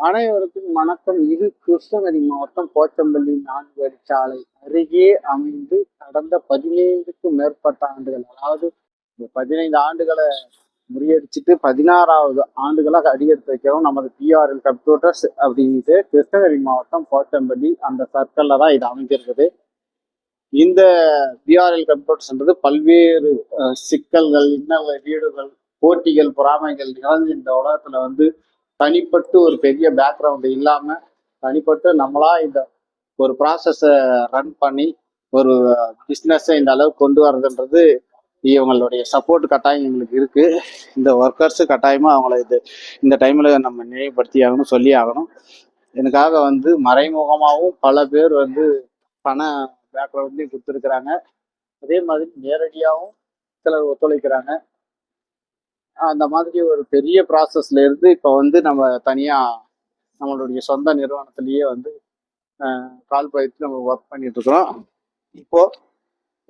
அனைவருக்கும் வணக்கம். இது கிருஷ்ணகிரி மாவட்டம் போச்சம்பள்ளி நான்கு வழிச்சாலை அருகே அமைந்து கடந்த பதினைந்துக்கும் மேற்பட்ட ஆண்டுகள் அதாவது இந்த பதினைந்து ஆண்டுகளை முறியடிச்சிட்டு பதினாறாவது ஆண்டுகளாக அடியெடுத்து வைக்கிறோம் நமது பிஆர்எல் கம்ப்யூட்டர்ஸ் அப்படின்ட்டு கிருஷ்ணகிரி மாவட்டம் போச்சம்பள்ளி அந்த சர்க்கிளில் தான் இது அமைஞ்சிருக்குது. இந்த பிஆர்எல் கம்ப்யூட்டர்ஸ்ன்றது பல்வேறு சிக்கல்கள் இன்னல் வீடுகள் போட்டிகள் பொறாமைகள் நிகழ்ந்து இந்த உலகத்தில் வந்து தனிப்பட்டு ஒரு பெரிய பேக்ரவுண்டு இல்லாமல் தனிப்பட்டு நம்மளா இந்த ஒரு ப்ராசஸை ரன் பண்ணி ஒரு பிஸ்னஸை இந்த அளவுக்கு கொண்டு வர்றதுன்றது இவங்களுடைய சப்போர்ட் கட்டாயம் எங்களுக்கு இருக்கு. இந்த ஒர்க்கர்ஸு கட்டாயமாக அவங்கள இது இந்த டைமில் நம்ம நினைவுபடுத்தி ஆகணும் சொல்லி ஆகணும். எனக்காக வந்து மறைமுகமாகவும் பல பேர் வந்து பண பேக்ரவுண்ட்லையும் கொடுத்துருக்குறாங்க. அதே மாதிரி நேரடியாகவும் சிலர் ஒத்துழைக்கிறாங்க. அந்த மாதிரி ஒரு பெரிய ப்ராசஸ்ல இருந்து இப்போ வந்து நம்ம தனியா நம்மளுடைய சொந்த நிறுவனத்திலேயே வந்து கால் பயிற்சி நம்ம ஒர்க் பண்ணிட்டு இருக்கிறோம். இப்போ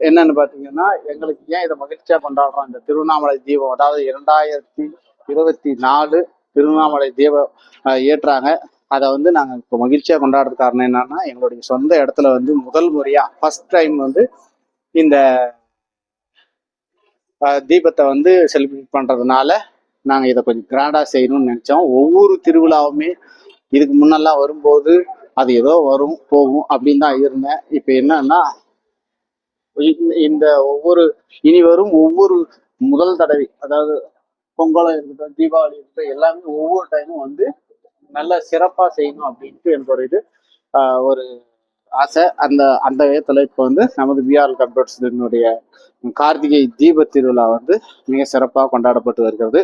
என்னன்னு பார்த்தீங்கன்னா எங்களுக்கு ஏன் இதை மகிழ்ச்சியா கொண்டாடுறோம்? இந்த திருவண்ணாமலை தீபம் அதாவது இரண்டாயிரத்தி இருபத்தி நாலு திருவண்ணாமலை தீபம் ஏற்றாங்க. அதை வந்து நாங்கள் இப்போ மகிழ்ச்சியாக கொண்டாடுறது காரணம் என்னன்னா எங்களுடைய சொந்த இடத்துல வந்து முதல் முறையாக ஃபர்ஸ்ட் டைம் வந்து இந்த தீபத்தை வந்து செலிப்ரேட் பண்றதுனால நாங்கள் இதை கொஞ்சம் கிராண்டாக செய்யணும்னு நினைச்சோம். ஒவ்வொரு திருவிழாவுமே இதுக்கு முன்னெல்லாம் வரும்போது அது ஏதோ வரும் போகும் அப்படின்னு தான் இருந்தேன். இப்போ என்னன்னா இந்த- ஒவ்வொரு இனி வரும் ஒவ்வொரு முதல் தடவை அதாவது பொங்கலாக இருக்கட்டும் தீபாவளி இருக்கட்டும் எல்லாமே ஒவ்வொரு டைமும் வந்து நல்ல சிறப்பாக செய்யணும் அப்படின்ட்டு எனக்கு ஒரு இது ஒரு ஆசை. அந்த அந்த விதத்தில் இப்போ வந்து நமது பிஆர் கம்ப்யூட்டர்ஸினுடைய கார்த்திகை தீப திருவிழா வந்து மிக சிறப்பாக கொண்டாடப்பட்டு வருகிறது.